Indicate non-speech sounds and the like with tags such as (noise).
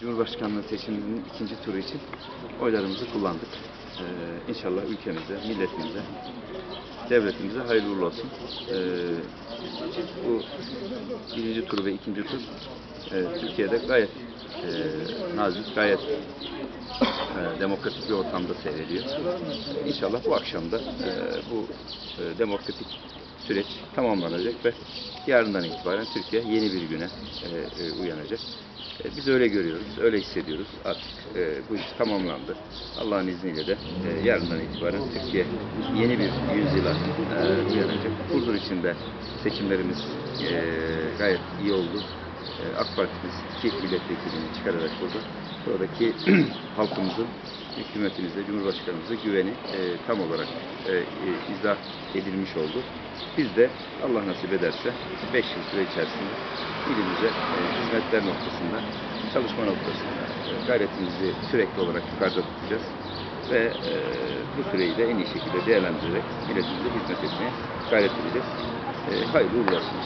Cumhurbaşkanlığı seçiminin ikinci turu için oylarımızı kullandık. Ee, inşallah ülkemize, milletimize, devletimize hayırlı uğurlu olsun. Ee, bu birinci tur ve ikinci tur e, Türkiye'de gayet e, nazik, gayet demokratik bir ortamda seyrediyor. İnşallah bu akşam da e, bu e, demokratik süreç tamamlanacak ve yarından itibaren Türkiye yeni bir güne e, e, uyanacak. E, biz öyle görüyoruz, öyle hissediyoruz. Artık e, bu iş tamamlandı. Allah'ın izniyle de e, yarından itibaren Türkiye yeni bir yüzyıla e, uyanacak. Burdur için de seçimlerimiz e, gayet iyi oldu. E, AK Partimiz iki milletvekilini çıkararak burada buradaki (clears throat) halkımızın hükümetimize, Cumhurbaşkanımıza güveni e, tam olarak e, e, izah edilmiş oldu. Biz de Allah nasip ederse 5 yıl süre içerisinde ilimize e, hizmetler noktasında, çalışma noktasında e, gayretimizi sürekli olarak yukarıda tutacağız. Ve e, bu süreyi de en iyi şekilde değerlendirerek milletimize hizmet etmeye gayret edeceğiz. E, hayırlı uğurlu olsun.